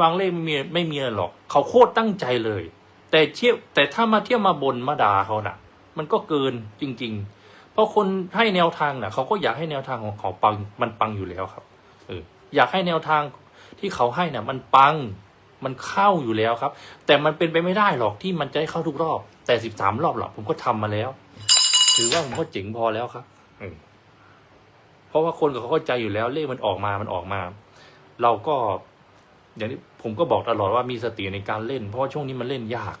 วางเลขไม่มีไม่มีหรอกเขาโคตรตั้งใจเลย แต่เที่ยวแต่ถ้ามาเที่ยวมาบนมาด่าเขาน่ะ มันก็เกินจริง ๆ เพราะคนให้แนวทางน่ะเขาก็อยากให้แนวทางของเขาปังมันปังอยู่แล้วครับเอออยากให้แนวทางที่เขาให้น่ะ มันปังมันเข้าอยู่แล้วครับ แต่มันเป็นไปไม่ได้หรอกที่มันจะให้เข้าทุกรอบ แต่สิบสามรอบหรอกผมก็ทำมาแล้ว ถือว่าผมก็เจ๋งพอแล้วครับเออเพราะว่าคนเขาเข้าใจอยู่แล้วเลขมันออกมามันออกมา เราก็ อย่างที่ผมก็บอกตลอดว่ามีสติในการเล่น เพราะว่าช่วงนี้มันเล่นยาก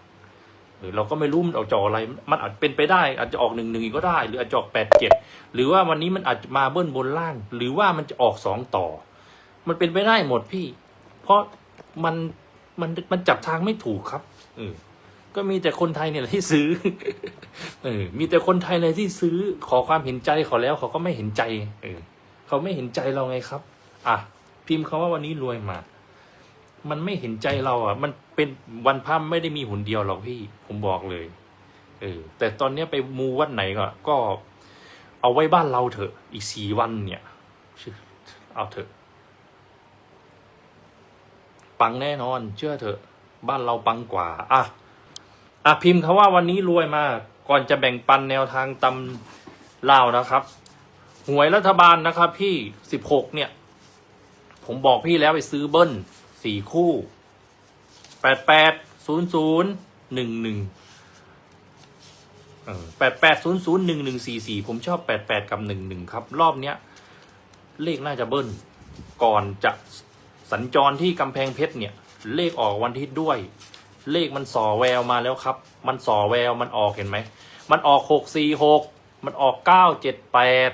เออเราก็ไม่รู้มันออกจออะไร มันอาจเป็นไปได้ อาจจะออกหนึ่งหนึ่งก็ได้ หรืออาจจะออกแปดเจ็ดหรือว่าวันนี้มันอาจจะมาเบิ้ลบนล่าง หรือว่ามันจะออกสองต่อ มันเป็นไปได้หมดพี่ เพราะมันมันมันจับทางไม่ถูกครับเออก็มีแต่คนไทยเนี่ยที่ซื้อเออมีแต่คนไทยเลยที่ซื้อขอความเห็นใจขาแล้วเขาก็ไม่เห็นใจ เออเขาไม่เห็นใจเราไงครับ อะพิมพ์คาว่าวันนี้รวยมา มันไม่เห็นใจเราอะ มันเป็นวันพระไม่ได้มีหุ่นเดียวหรอกพี่ ผมบอกเลย เออ แต่ตอนเนี้ยไปมูวัดไหนก็ ก็ เอาไว้บ้านเราเถอะ อีกสี่วันเนี่ย เอาเถอะ ปังแน่นอน เชื่อเถอะ บ้านเราปังกว่า อะ อะพิมพ์คาว่าวันนี้รวยมาก ก่อนจะแบ่งปันแนวทางตำเล่านะครับ หวยรัฐบาลนะครับ พี่สิบหกเนี่ย ผมบอกพี่แล้วไปซื้อเบิ้ล สี่คู่แปดแปดศูนย์ศูนย์หนึ่งหนึ่งแปดแปดศูนย์ศูนย์หนึ่งหนึ่งสี่สี่ผมชอบแปดแปดกับหนึ่งหนึ่งครับ รอบเนี้ย เลขน่าจะเบิ้ล ก่อนจะสัญจรที่กำแพงเพชรเนี่ย เลขออกวันอาทิตย์ด้วย เลขมันส่อแววมาแล้วครับ มันส่อแววมันออกเห็นไหม มันออกหกสี่หกมันออกเก้าเจ็ดแปด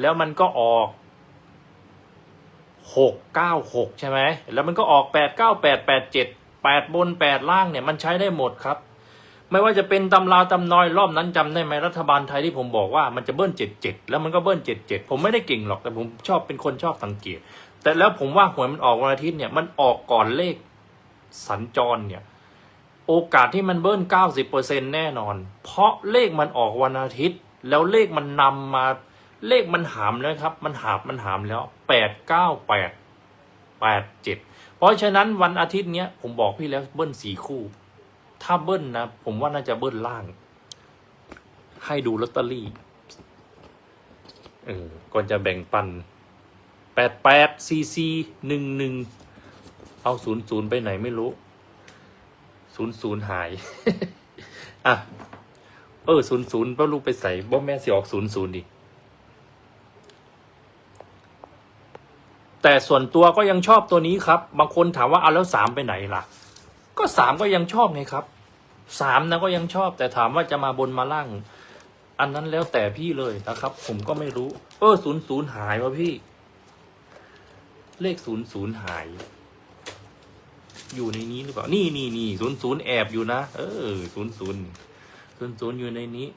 แล้วมันก็ออก หกเก้าหกใช่ไหมแล้วมันก็ออกแปดเก้าแปดแปดเจ็ดแปดบนแปดล่างเนี่ยมันใช้ได้หมดครับ ไม่ว่าจะเป็นตำราตำนอยรอบนั้นจำได้ไหมรัฐบาลไทยที่ผมบอกว่ามันจะเบิ้ลเจ็ดเจ็ดแล้วมันก็เบิ้ลเจ็ดเจ็ดผมไม่ได้เก่งหรอกแต่ผมชอบเป็นคนชอบสังเกต แต่แล้วผมว่าหวยมันออกวันอาทิตย์เนี่ยมันออกก่อนเลขสัญจรเนี่ยโอกาสที่มันเบิ้ลเก้าสิบเปอร์เซ็นแน่นอน เพราะเลขมันออกวันอาทิตย์ แล้วเลขมันนำมา เลขมันหามแล้วครับ มันหาบมันหามแล้วแปดเก้าแปดแปดเจ็ดเพราะฉะนั้นวันอาทิตย์เนี้ยผมบอกพี่แล้วเบิ้ลสี่คู่ ถ้าเบิ้ลนะ ผมว่าน่าจะเบิ้ลล่าง ให้ดูลอตเตอรี่เออก่อนจะแบ่งปันแปดแปดซีซีหนึ่งหนึ่งเอาศูนย์ศูนย์ไปไหนไม่รู้ศูนย์ศูนย์หาย อะ เออศูนย์ศูนย์ป้าลูกไปใส่บ่แม่สิออกศูนย์ศูนย์ดิ แต่ส่วนตัวก็ยังชอบตัวนี้ครับ บางคนถามว่าเอาแล้วสามไปไหนล่ะ ก็สามก็ยังชอบไงครับสามนะก็ยังชอบ แต่ถามว่าจะมาบนมาล่าง อันนั้นแล้วแต่พี่เลยนะครับ ผมก็ไม่รู้ เออศูนย์ศูนย์หายวะพี่ เลขศูนย์ศูนย์หาย อยู่ในนี้หรือเปล่า นี่นี่นี่ศูนย์ศูนย์แอบอยู่นะ เออศูนย์ศูนย์ศูนย์ศูนย์อยู่ในนี้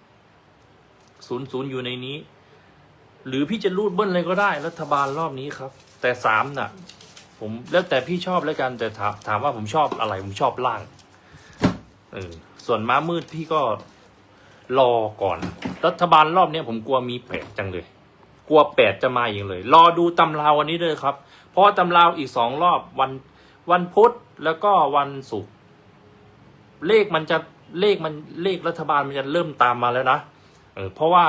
ศูนย์ศูนย์อยู่ในนี้ หรือพี่จะรูดเบิ้ลอะไรก็ได้ รัฐบาลรอบนี้ครับ แต่สามน่ะ ผมแล้วแต่พี่ชอบแล้วกันแต่ถามถามว่าผมชอบอะไร ผมชอบล่างเออส่วนม้ามืดพี่ก็รอก่อน รัฐบาลรอบเนี้ยผมกลัวมีแปดจังเลย กลัวแปดจะมาอย่างเลย รอดูตำราวันนี้เลยครับ เพราะว่าตำราอีกสองรอบวันวันพุธแล้วก็วันศุกร์เลขมันจะเลขมันเลขรัฐบาลมันจะเริ่มตามมาแล้วนะเออเพราะว่า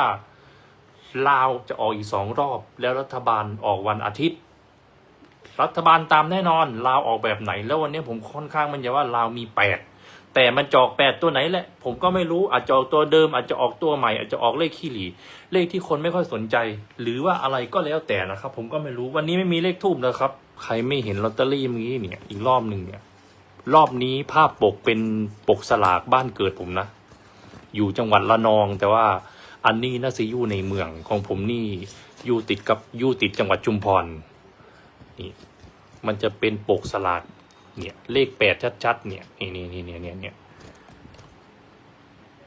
ลาวจะออกอีกสองรอบ แล้วรัฐบาลออกวันอาทิตย์ รัฐบาลตามแน่นอนลาวออกแบบไหน แล้ววันนี้ผมค่อนข้างมันจะว่าลาวมีแปดแต่มันจอกแปดตัวไหนแหละ ผมก็ไม่รู้อาจจะออกตัวเดิม อาจจะออกตัวใหม่ อาจจะออกเลขขี้หลีเลขที่คนไม่ค่อยสนใจ หรือว่าอะไรก็แล้วแต่นะครับ ผมก็ไม่รู้วันนี้ไม่มีเลขทูบนะครับ ใครไม่เห็นลอตเตอรี่เมื่อกี้เนี่ย อีกรอบหนึ่งเนี่ย รอบนี้ภาพปกเป็นปกสลากบ้านเกิดผมนะ อยู่จังหวัดละนอง แต่ว่าอันนี้น่าจะอยู่ในเมืองของผมนี่อยู่ติดกับอยู่ติดจังหวัดชุมพร นี่มันจะเป็นปกสลากเนี่ยเลขแปดชัดๆเนี่ยนี่นี่นี่เนี่ยเนี่ยเนี่ย